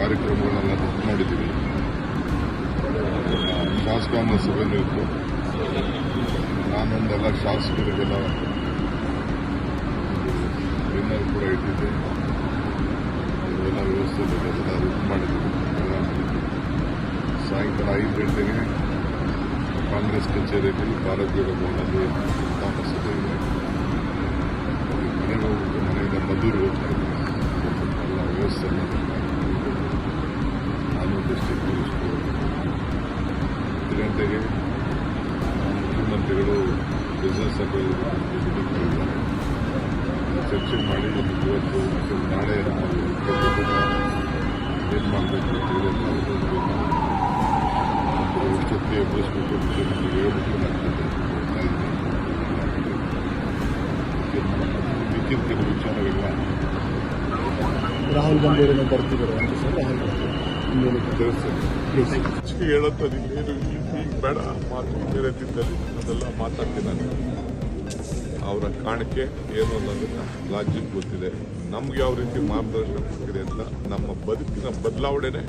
ಕಾರ್ಯಕ್ರಮಗಳನ್ನೆಲ್ಲ ನೋಡಿದ್ದೀವಿ. ಮಾಡಿದ್ದೀವಿ ಶಾಸಕಾಂಗ ಸಭೆಯೂ ಇತ್ತು. ನಾನೊಂದೆಲ್ಲ ಶಾಸಕರಿಗೆಲ್ಲ ಡಿನ್ನರ್ ಕೂಡ ಇಟ್ಟಿದ್ದೆ. ಎಲ್ಲ ವ್ಯವಸ್ಥೆ ಬಗ್ಗೆ ಎಲ್ಲ ಇದು ಮಾಡಿದ್ದೀವಿ. ಸಾಯಂಕಾಲ ಐದು ಗಂಟೆಗೆ ಕಾಂಗ್ರೆಸ್ ಕಚೇರಿಯಲ್ಲಿ ಭಾರತ್ ಜೋಡೋ ಭವನಲ್ಲಿ ಸಂತಾಪ ಸಭೆ ಇದೆ. ಮನೆಗೆ ಹೋಗ್ಬಿಟ್ಟು ಮನೆಯಿಂದ ಮದ್ದೂರು ಹೋಗ್ತಾ ಇದ್ದೀವಿ ಎಲ್ಲ ವ್ಯವಸ್ಥೆ ಮಾಡಿದ್ದೀನಿ. ನಾನು ಡಿಸ್ಟ್ರಿಕ್ಟ್ ಮಿನಿಸ್ಟ್ರು ಹತ್ತು ಗಂಟೆಗೆ ಮುಖ್ಯಮಂತ್ರಿಗಳು ಬಿಸ್ನೆಸ್ ಸಭೆಯಲ್ಲಿ ಕರೆದಿದ್ದಾರೆ ಚರ್ಚೆ ಮಾಡಿ ಇವತ್ತು ಮತ್ತು ನಾಳೆ ನಾವು ಏನು ಮಾಡಬೇಕು ಅಂತ ಹೇಳಿ ಎಲ್ಲ ಇದೊಂದು ಮತ್ತು ಎಷ್ಟೊತ್ತಿಗೆ ಎಬ್ಬರಿಸ್ಬೇಕು ಅಂತ ನಮಗೆ ಹೇಳ್ಬಿಟ್ಟು ನಾನು ಮಿಕ್ಕಿದ ಕೆಲವು ವಿಚಾರಗಳನ್ನ ರಾಹುಲ್ ಗಾಂಧಿ ಅವರನ್ನು ಬರ್ತಿದ್ದಾರೆ ಅಂತ ಸರ್ ರಾಹುಲ್ ಗಾಂಧಿ ಇನ್ನೇನು ತಿಳಿಸ್ತೇನೆ ಪ್ಲೀಸ್ ಹೆಚ್ಚಿಗೆ ಹೇಳೋದು ಈಗ ಬೇಡ ಮಾತು ಬೇರೆ ದಿನದಲ್ಲಿ ಅದೆಲ್ಲ ಮಾತಾಡ್ತೀನಿ ನಾನು. ಅವರ ಕಾಣಿಕೆ ಏನು ಅನ್ನೋದನ್ನ ರಾಜ್ಯಕ್ಕೆ ಗೊತ್ತಿದೆ. ನಮ್ಗೆ ಯಾವ ರೀತಿ ಮಾರ್ಗದರ್ಶನ ಕೊಟ್ಟಿದೆ ಅಂತ ನಮ್ಮ ಬದುಕಿನ ಬದಲಾವಣೆನೇ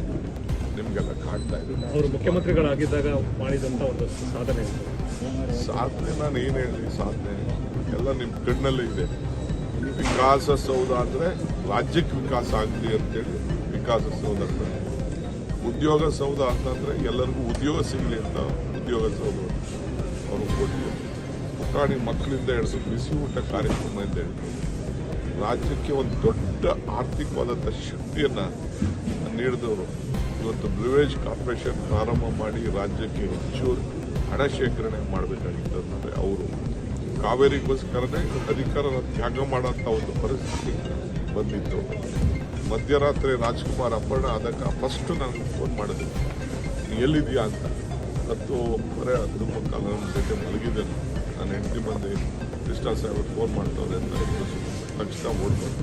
ನಿಮಗೆಲ್ಲ ಕಾಣ್ತಾ ಇದೆ. ಅವರು ಮುಖ್ಯಮಂತ್ರಿಗಳಾಗಿದ್ದಾಗ ಮಾಡಿದಂಥ ಒಂದು ಸಾಧನೆ. ಇದು. ಸಾಧನೆ ನಾನು ಏನು ಹೇಳಿ ಸಾಧನೆ ಎಲ್ಲ ನಿಮ್ಮ ಕಣ್ಣಲ್ಲೇ ಇದೆ. ವಿಕಾಸ ಸೌಧ ಅಂದರೆ ರಾಜ್ಯಕ್ಕೆ ವಿಕಾಸ ಆಗಲಿ ಅಂತೇಳಿ ವಿಕಾಸ ಸೌಧ ಅಂತ ಉದ್ಯೋಗ ಸೌಧ ಅಂತಂದರೆ ಎಲ್ಲರಿಗೂ ಉದ್ಯೋಗ ಸಿಗಲಿ ಅಂತ ಉದ್ಯೋಗ ಸೌಧ ಅವರು ಕೊಟ್ಟಿದ್ದಾರೆ. ಪುಟಾಣಿ ಮಕ್ಕಳಿಂದ ಹಿಡಿದು ಬಿಸಿ ಊಟ ಕಾರ್ಯಕ್ರಮದಿಂದ ಹಿಡಿದು ರಾಜ್ಯಕ್ಕೆ ಒಂದು ದೊಡ್ಡ ಆರ್ಥಿಕವಾದಂಥ ಶಕ್ತಿಯನ್ನು ನೀಡಿದವರು. ಇವತ್ತು ಬ್ರಿವೇಜ್ ಕಾರ್ಪೊರೇಷನ್ ಪ್ರಾರಂಭ ಮಾಡಿ ರಾಜ್ಯಕ್ಕೆ ಹೆಚ್ಚು ಹಣ ಶೇಖರಣೆ ಮಾಡಬೇಕಾಗಿತ್ತು ಅಂತಂದರೆ ಅವರು. ಕಾವೇರಿಗೋಸ್ಕರನೇ ಅಧಿಕಾರನ ತ್ಯಾಗ ಮಾಡೋಂಥ ಒಂದು ಪರಿಸ್ಥಿತಿ ಬಂದಿತ್ತು. ಮಧ್ಯರಾತ್ರಿ ರಾಜ್ಕುಮಾರ್ ಅಪರ್ಣ ಅದಕ್ಕೆ ಫಸ್ಟ್ ನನಗೆ ಫೋನ್ ಮಾಡಿದೆ. ಎಲ್ಲಿದೆಯಾ ಅಂತ. ಬರೇ ಹತ್ತು ಮುಕ್ಕಾಲ ಜೊತೆ ಮಲಗಿದೆ ನಾನು. ಹೆಂಡತಿ ಬಂದು ಕೃಷ್ಣ ಸಾಹೇಬ್ ಫೋನ್ ಮಾಡ್ತವ್ರೆ ಅಂತ ತಕ್ಷಣ ಓಡ್ಬೋದು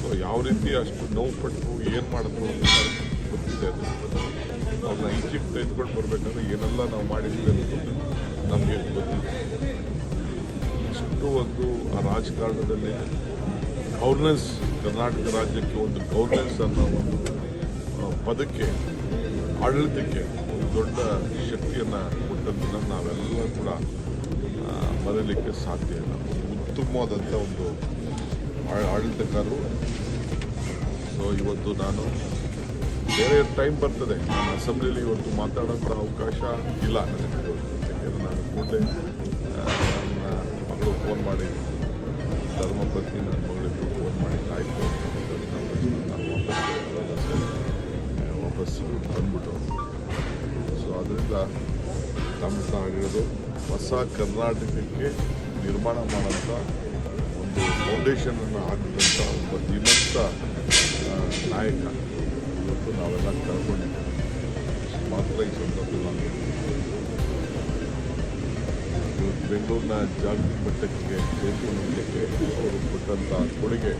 ಸೊ ಯಾವ ರೀತಿ ಅಷ್ಟು ನೋವು ಪಟ್ಟು ಏನು ಮಾಡಿದ್ರು ಅಂತ ಗೊತ್ತಿದೆ ಅದು. ಅವ್ರನ್ನ ಈಜಿಪ್ಟ್ ತೆಗೆದುಕೊಂಡು ಬರಬೇಕಂದ್ರೆ ಏನೆಲ್ಲ ನಾವು ಮಾಡಿದ್ವಿ ಅನ್ನೋದು ನಮಗೆ ಗೊತ್ತಿದೆ. ಇಷ್ಟು ಒಂದು ಆ ರಾಜಕಾರಣದಲ್ಲಿ ಗೌರ್ನೆನ್ಸ್, ಕರ್ನಾಟಕ ರಾಜ್ಯಕ್ಕೆ ಒಂದು ಗೌರ್ನೆನ್ಸ್ ಅನ್ನೋ ಒಂದು ಪದಕ್ಕೆ, ಆಡಳಿತಕ್ಕೆ ಒಂದು ದೊಡ್ಡ ಶಕ್ತಿಯನ್ನು ಕೊಟ್ಟದ್ದನ್ನು ನಾವೆಲ್ಲ ಕೂಡ ಬರಲಿಕ್ಕೆ ಸಾಧ್ಯ ಇಲ್ಲ. ಉತ್ತಮವಾದಂಥ ಒಂದು ಆಡಳಿತಕಾರರು ಸೊ ಇವತ್ತು ನಾನು ಬೇರೆ ಟೈಮ್ ಬರ್ತದೆ. ನಾನು ಅಸೆಂಬ್ಲಿಲಿ ಇವತ್ತು ಮಾತಾಡೋಂಥ ಅವಕಾಶ ಇಲ್ಲ ನನಗೆ. ಯಾಕೆಂದರೆ ನಾನು ಮುಂದೆ ನನ್ನ ಮಗಳು ಫೋನ್ ಮಾಡಿ, ಧರ್ಮಪತ್ನಿ ನನ್ನ ಮಗಳಿಗೂ ಫೋನ್ ಮಾಡಿ ಆಯಿತು ನಾನು ವಾಪಸ್ ವಾಪಸ್ ಬಂದ್ಬಿಟ್ಟು ಸೊ ಅದರಿಂದ ತಮ್ಮ ಆಗಿರೋದು ಹೊಸ ಕರ್ನಾಟಕಕ್ಕೆ ನಿರ್ಮಾಣ ಮಾಡೋಂಥ ಒಂದು ಫೌಂಡೇಶನನ್ನು ಹಾಕಿದಂಥ ಒಬ್ಬ ಆ, ನಾಯಕ ಇವತ್ತು ನಾವೆಲ್ಲ ಕಳ್ಕೊಂಡಿದ್ದೇವೆ ಮಾತ್ರ ಈ ಸಂದರ್ಭದಲ್ಲಿ ಬೆಂಗಳೂರಿನ ಜಾಗೃತಿ ಮಟ್ಟಕ್ಕೆ ಸೇರಿಕೊಳ್ಳಲಿಕ್ಕೆ ಅವರು ಕೊಟ್ಟಂಥ ಕೊಡುಗೆ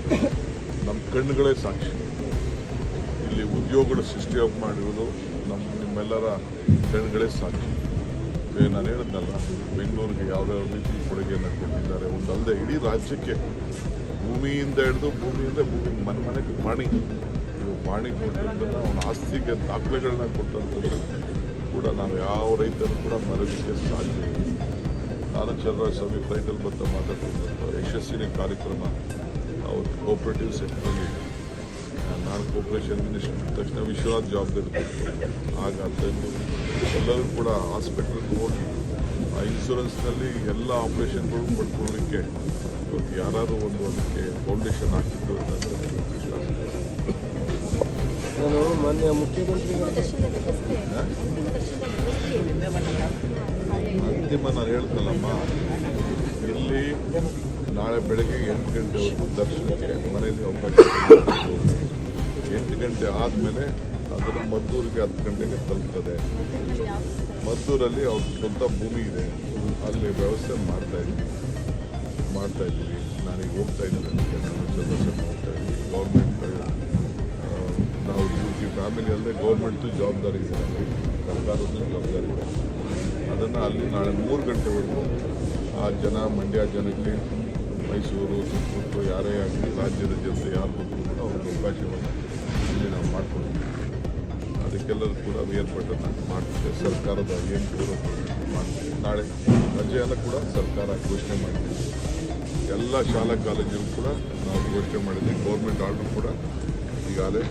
ನಮ್ಮ ಕಣ್ಣುಗಳೇ ಸಾಕ್ಷಿ. ಇಲ್ಲಿ ಉದ್ಯೋಗಗಳ ಸೃಷ್ಟಿ ಮಾಡಿರುವುದು ನಮ್ಮ ನಿಮ್ಮೆಲ್ಲರ ಕಣ್ಣುಗಳೇ ಸಾಕ್ಷಿ. ನಾನು ಹೇಳಿದ್ನಲ್ಲ ಬೆಂಗಳೂರಿಗೆ ಯಾವ್ಯಾವ ರೀತಿ ಕೊಡುಗೆಯನ್ನು ಕೊಟ್ಟಿದ್ದಾರೆ. ಒಂದಲ್ಲದೆ ಇಡೀ ರಾಜ್ಯಕ್ಕೆ ಭೂಮಿಯಿಂದ ಹಿಡಿದು ಭೂಮಿಯಿಂದ ಭೂಮಿ ಮನೆ ಮನೆಗೆ ಪಾಣಿ ಇವು ಪಾಣಿ ಕೊಟ್ಟಂಥದ್ದು ಅವನ ಆಸ್ತಿಗೆ ದಾಖಲೆಗಳನ್ನ ಕೊಟ್ಟಂಥದ್ದು ಕೂಡ ನಾವು ಯಾವ ರೈತರು ಕೂಡ ಮರಲಿಕ್ಕೆ ಸಾಧ್ಯ ನಾನು ಸ್ವಾಮಿ ಫ್ಲೈಟಲ್ಲಿ ಬಂತ ಮಾತಾಡ್ತಿದ್ದಂಥ ಯಶಸ್ವಿನಿ ಕಾರ್ಯಕ್ರಮ ಅವ್ರ ಕೋಆಪರೇಟಿವ್ ಸೆಕ್ಟರಲ್ಲಿ ನಾನು ಕೋಪ್ರೇಷನ್ ಮಿನಿಸ್ಟರ್ ತಕ್ಷಣ ವಿಶ್ವನಾಥ್ ಜವಾಬ್ದಾರಿ ಆಗ ಎಲ್ಲರೂ ಕೂಡ ಹಾಸ್ಪಿಟಲ್ಗೆ ಹೋಗಿ ಆ ಇನ್ಶೂರೆನ್ಸ್ನಲ್ಲಿ ಎಲ್ಲ ಆಪ್ರೇಷನ್ಗಳು ಪಡ್ಕೊಳ್ಳಿಕ್ಕೆ ಇವತ್ತು ಯಾರು ಒಂದು ಅದಕ್ಕೆ ಫೌಂಡೇಶನ್ ಹಾಕಿದ್ರು ಅಂತ ವಿಶ್ವಾಸ ನಾನು ಮಾನ್ಯ ಮುಖ್ಯಮಂತ್ರಿಗಳ ಅಂತಿಮ ನಾನು ಹೇಳ್ತಲ್ಲಮ್ಮ ಇಲ್ಲಿ ನಾಳೆ ಬೆಳಗ್ಗೆ ಎಂಟು ಗಂಟೆವರೆಗೂ ದರ್ಶನಕ್ಕೆ ಮನೆಯಲ್ಲಿ ಅವಕಾಶ. ಎಂಟು ಗಂಟೆ ಆದಮೇಲೆ ಅದನ್ನು ಮದ್ದೂರಿಗೆ ಹತ್ತು ಗಂಟೆಗೆ ತಲುಪ್ತದೆ. ಮದ್ದೂರಲ್ಲಿ ಅವ್ರ ಸ್ವಂತ ಭೂಮಿ ಇದೆ. ಅಲ್ಲಿ ವ್ಯವಸ್ಥೆ ಮಾಡ್ತಾ ಇದ್ದೀವಿ ಮಾಡ್ತಾ ಇದ್ದೀವಿ ನಾನೀಗ ಹೋಗ್ತಾ ಇದ್ದೀನಿ. ಹೋಗ್ತಾ ಇದ್ದೀನಿ. ಗೌರ್ಮೆಂಟ್ ನಾವು ಈ ಫ್ಯಾಮಿಲಿ ಅಲ್ಲದೆ ಗೌರ್ಮೆಂಟು ಜವಾಬ್ದಾರಿ ಇದೆ. ನಮಗೆ ಸರ್ಕಾರದ್ದು ಜವಾಬ್ದಾರಿ ಇದೆ. ಅದನ್ನು ಅಲ್ಲಿ ನಾಳೆ ಮೂರು ಗಂಟೆವರೆಗೂ ಆ ಜನ, ಮಂಡ್ಯ ಜನಕ್ಕೆ ಮೈಸೂರು, ತುಮಕೂರು, ಯಾರೇ ಆಗಲಿ ರಾಜ್ಯದ ಜನತೆ ಯಾರು ಬಂದರೂ ಕೂಡ ಅವ್ರಿಗೆ ಅವಕಾಶವನ್ನು ಇಲ್ಲಿ ನಾವು ಮಾಡ್ಕೊಡ್ತೀವಿ. ಅದಕ್ಕೆಲ್ಲರೂ ಕೂಡ ಏರ್ಪಟ್ಟನ್ನು ಮಾಡ್ತೀವಿ. ಸರ್ಕಾರದ ಏನು ಗೌರವ ಮಾಡ್ತೀವಿ. ನಾಳೆ ರಜೆಯನ್ನು ಕೂಡ ಸರ್ಕಾರ ಘೋಷಣೆ ಮಾಡಿದೆ ಎಲ್ಲ ಶಾಲಾ ಕಾಲೇಜಲ್ಲೂ ಕೂಡ ನಾವು ಘೋಷಣೆ ಮಾಡಿದ್ದೀವಿ ಗೌರ್ಮೆಂಟ್ ಆರ್ಡರ್ ಕೂಡ ಈಗಾಗಲೇ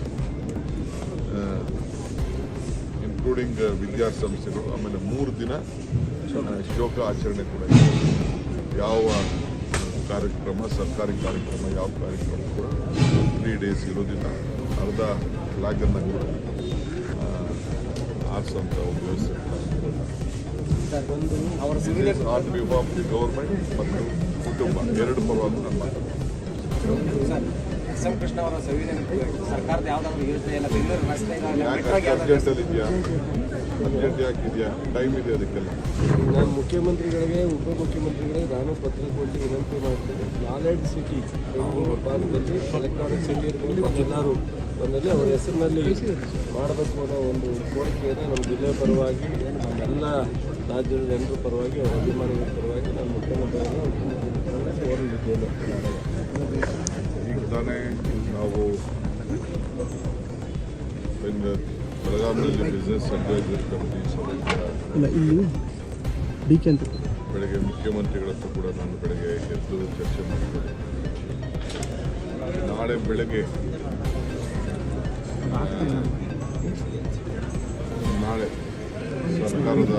ಇನ್ಕ್ಲೂಡಿಂಗ್ ವಿದ್ಯಾಸಂಸ್ಥೆಗಳು. ಆಮೇಲೆ ಮೂರು ದಿನ ಶೋಕ ಆಚರಣೆ ಕೂಡ ಇದೆ. ಯಾವ ಕಾರ್ಯಕ್ರಮ ಸರ್ಕಾರಿ ಕಾರ್ಯಕ್ರಮ ಯಾವ ಕಾರ್ಯಕ್ರಮ ಕೂಡ ತ್ರೀ ಡೇಸ್ ಇರೋದಿಲ್ಲ ಅರ್ಧ ಫ್ಲಾಗನ್ನು ಕೂಡ ಆರಿಸುವಂಥ ಒಂದು ವ್ಯವಸ್ಥೆ ಆನ್ ಬಿಹಾಫ್ ದಿ ಗೌರ್ಮೆಂಟ್ ಮತ್ತು ಕುಟುಂಬ. ಎರಡು ಪರವಾಗಿ ನಾನು ಮಾತಾಡ್ತೀನಿ ಎಸ್ ಎಂ ಕೃಷ್ಣ ಅವರ ಸಂವಿಧಾನ ಸರ್ಕಾರದ ಯಾವ್ದಾದ್ರು ಯೋಜನೆ ಇಲ್ಲ ಬೆಂಗಳೂರು ರಸ್ತೆ ಟೈಮ್ ಇದೆ ಅದಕ್ಕೆಲ್ಲ? ನಾನು ಮುಖ್ಯಮಂತ್ರಿಗಳಿಗೆ ಉಪಮುಖ್ಯಮಂತ್ರಿಗಳಿಗೆ ನಾನು ಪತ್ರ ಕೊಟ್ಟು ವಿನಂತಿ ಮಾಡ್ತೀನಿ. ನಾಲೆಡ್ ಸಿಟಿ ಬೆಂಗಳೂರು ಭಾಗದಲ್ಲಿ ಎಲೆಕ್ಟ್ರಾನಿಕ್ ಸಿಟಿ ಇರ್ಬೋದು ಎಲ್ಲರೂ ಬಂದಲ್ಲಿ ಅವರ ಹೆಸರಿನಲ್ಲಿ ಮಾಡಬೇಕು ಅನ್ನೋ ಒಂದು ಕೋರಿಕೆಯನ್ನು ನಮ್ಮ ಜಿಲ್ಲೆ ಪರವಾಗಿ ನಮ್ಮೆಲ್ಲ ರಾಜ್ಯದ ಜನರ ಪರವಾಗಿ ಅವರ ಅಭಿಮಾನಿಗಳ ಪರವಾಗಿ ನಾನು ಮುಖ್ಯಮಂತ್ರಿಗಳನ್ನು ಉಪಮುಖ್ಯಮಂತ್ರಿಗಳನ್ನ ಕೋರಲಿದ್ದೇನೆ. ತಾನೇ ನಾವು ಬೆಳಗಾವಿಯಲ್ಲಿ ಬಿಸ್ನೆಸ್ ಅಡ್ವೈಸರ್ ಕಮಿಟಿ ಇಲ್ಲಿ ಡಿ ಕೆ ಅಂತ ಬೆಳಗ್ಗೆ ಮುಖ್ಯಮಂತ್ರಿಗಳ ಹತ್ರ ಕೂಡ ನಾನು ಬೆಳಗ್ಗೆ ಎದ್ದು ಚರ್ಚೆ ಮಾಡಿದ್ದೇನೆ ನಾಳೆ ಬೆಳಗ್ಗೆ ನಾಳೆ ಸರ್ಕಾರದ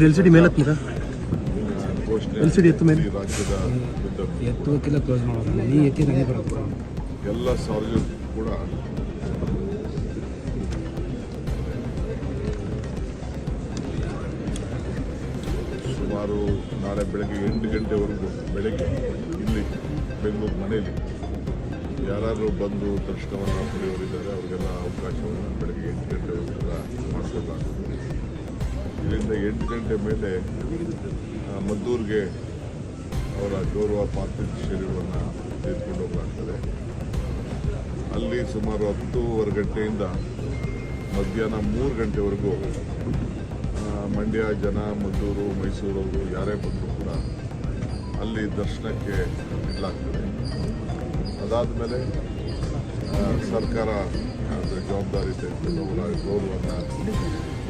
ಎಲ್ ಸಿ ಡಿ ಮೇಲೆ ಹತ್ತೀರಾ ಸಿ ಡಿ ಎತ್ತು ಮೇಲೆ. ರಾಜ್ಯದ ಎತ್ತುವಕ್ಕೆಲ್ಲ ಕ್ಲೋಸ್ ಮಾಡೋದು ನೀ ನನಗೆ ಬರುತ್ತೆ. ಎಲ್ಲ ಸಾರ್ವಜನಿಕರು ಕೂಡ. ಸುಮಾರು ನಾಳೆ ಬೆಳಗ್ಗೆ ಎಂಟು ಗಂಟೆವರೆಗೂ ಬೆಳಗ್ಗೆ ಇಲ್ಲಿ ಬೆಂಗಳೂರು ಮನೆಯಲ್ಲಿ ಯಾರಾದರೂ ಬಂದು ದರ್ಶನವನ್ನು ಪಡೆಯೋರಿದ್ದಾರೆ ಅವರಿಗೆಲ್ಲ ಅವಕಾಶವನ್ನು ಬೆಳಗ್ಗೆ ಎಂಟು ಗಂಟೆವರೆಗೂ ಕೂಡ ಇಲ್ಲಿಂದ ಇದರಿಂದ ಎಂಟು ಗಂಟೆ ಮೇಲೆ ಮದ್ದೂರಿಗೆ ಅವರ ಗೌರವ ಪಾರ್ಥಿವ ಶರೀರವನ್ನು ತೆಗೆದುಕೊಂಡು ಹೋಗಲಾಗ್ತದೆ. ಅಲ್ಲಿ ಸುಮಾರು ಹತ್ತೂವರೆ ಗಂಟೆಯಿಂದ ಮಧ್ಯಾಹ್ನ ಮೂರು ಗಂಟೆವರೆಗೂ ಮಂಡ್ಯ, ಜನ, ಮದ್ದೂರು ಮೈಸೂರವರು ಯಾರೇ ಬಂದರೂ ಕೂಡ ಅಲ್ಲಿ ದರ್ಶನಕ್ಕೆ ಇಡಲಾಗ್ತದೆ. ಅದಾದಮೇಲೆ ಸರ್ಕಾರ ಅದರ ಜವಾಬ್ದಾರಿ ತೆಗೆದುಕೊಂಡು ಅವರ ಗೌರವನ್ನು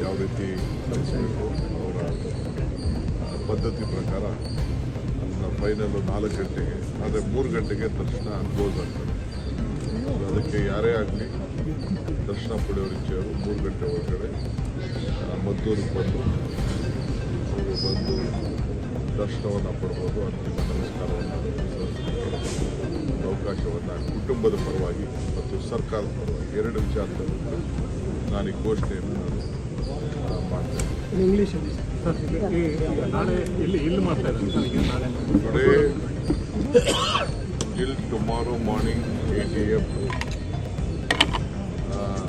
ಯಾವ ರೀತಿ ಸಲ್ಲಿಸಬೇಕು ಅವರ ಪದ್ಧತಿ ಪ್ರಕಾರ ಅದನ್ನು ಫೈನಲ್ ನಾಲ್ಕು ಗಂಟೆಗೆ ಆದರೆ ಮೂರು ಗಂಟೆಗೆ ದರ್ಶನ ಕ್ಲೋಸ್ ಆಗ್ತದೆ ಅದಕ್ಕೆ ಯಾರೇ ಆಗಲಿ ದರ್ಶನ ಪಡೆಯೋರು ಇಚ್ಛೆಯವರು ಮೂರು ಗಂಟೆ ಒಳಗಡೆ ಮದ್ದೂರಿಗೆ ಬಂದು, ಅವರು ಬಂದು ದರ್ಶನವನ್ನು ಪಡ್ಬೋದು, ಅಂತಿಮ ನಮಸ್ಕಾರವನ್ನು ಅವಕಾಶವನ್ನು ಕುಟುಂಬದ ಪರವಾಗಿ ಮತ್ತು ಸರ್ಕಾರದ ಪರವಾಗಿ ಎರಡು ವಿಚಾರದಲ್ಲಿ ನಾನು ಈ ಘೋಷಣೆಯನ್ನು ನಾನು ಮಾಡ್ತೇನೆ. ಇಂಗ್ಲೀಷಲ್ಲಿ ಸರ್ ಈಗ ಈ- ಈಗ ನಾಳೆ ಇಲ್ಲಿ ಇಲ್ಲಿ ಮಾಡ್ತಾ ಇದ್ದಾರೆ ಸರ್ ಈಗ ನಾಳೆ Today, till tomorrow morning, 8 a.m., uh,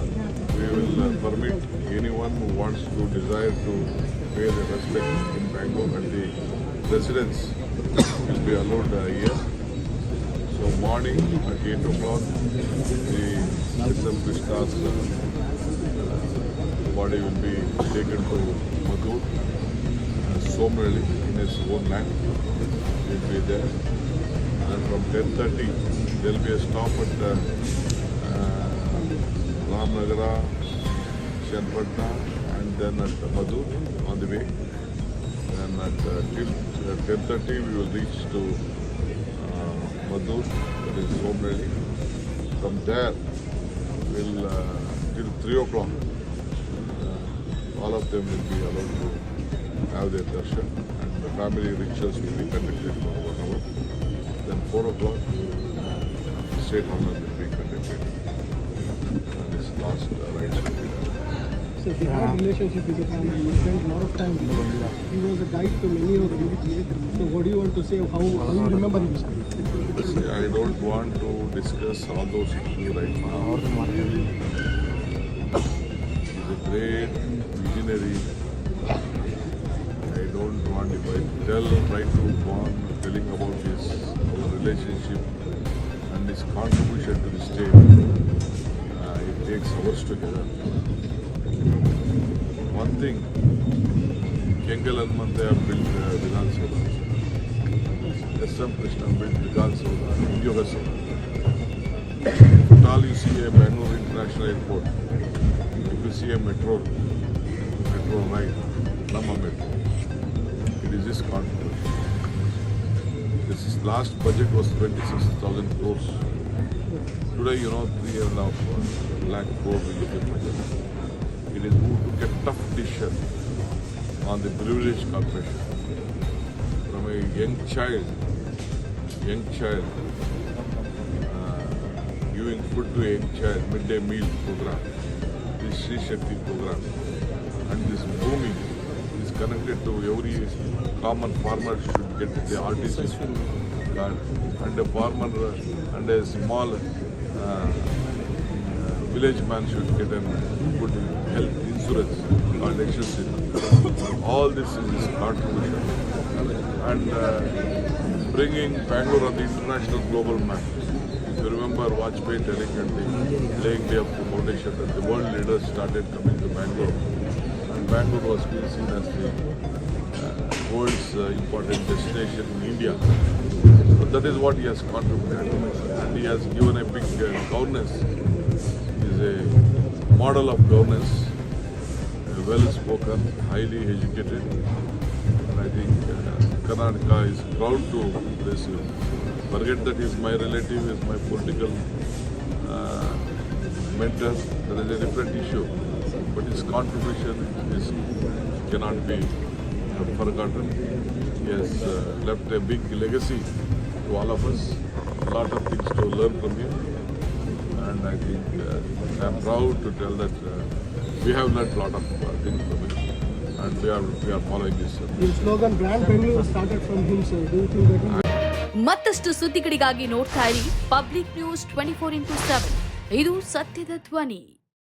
we will uh, permit anyone who wants to desire to pay the respect in Bangalore and the residents will be allowed uh, here. So morning at 8 o'clock, the SM Krishna's uh, body will be taken to Madhur, uh, in his own land. Will be there. And from 10.30, there will be a stop at uh, uh, Ramnagara, Chenpatna, and then at Madhur on the way. And at uh, till uh, 10.30, we will reach to uh, Madhur, that is Somrali. From there, we'll uh, till 3 o'clock, uh, all of them will be allowed to have their darshan and the family rituals will be conducted for one hour. Then 4 o'clock, state honor will be conducted. And this last uh, rites will be done. So they have relationship with the family. You spend a lot of time with him. He was a guide to many of the villages. So what do you want to say? How, how you remember him? See, I don't want to discuss all those issues right now. He's a great visionary. I don't want if I tell, try to on telling about his relationship and his contribution to the state. Uh, it takes hours together. One thing, Kengal Hanmantaya built uh, Vidhan Sabha. S.M. Krishna built Vidhan Sabha, Yoga Sabha. All you see a Bangalore International Airport, you see a metro, metro line, Nama Metro, it is this controversy. This is last budget was 26,000 crores. Today, you know, three and a half lakh crore budget. It is who took a tough decision on the privileged corporation. From a young child, young child, uh, giving food to a young child, midday meal program, this Sri Shakti program, and this booming is connected to every common farmer should get the RTC card, and a farmer and a small uh, uh, village man should get a good health insurance called HSC. All this is contribution. And uh, bringing Bangalore on the international global map. If you remember Vajpayee telling at the laying day of the foundation that the world leaders started coming to Bangalore. Bangalore was being seen as the uh, world's uh, important destination in India. So that is what he has contributed. And he has given a big uh, governance. He is a model of governance, uh, well spoken, highly educated. And I think uh, Karnataka is proud to place him. Forget that he is my relative, he is my political uh, mentor. That is a different issue. But his contribution is cannot be uh, forgotten. He has uh, left a big legacy to all of us. A lot of things to learn from him. And I think uh, I am proud to tell that uh, we have learned a lot of uh, things from him. And we are, we are following this. Uh, The slogan Brand Bengaluru started from him, sir. Do you think that ಮತ್ತಷ್ಟು ಸುದ್ದಿಗಳಿಗಾಗಿ ನೋಡ್ತಾ ಇರಿ public news twenty four into seven ಇದು ಸತ್ಯದ ಧ್ವನಿ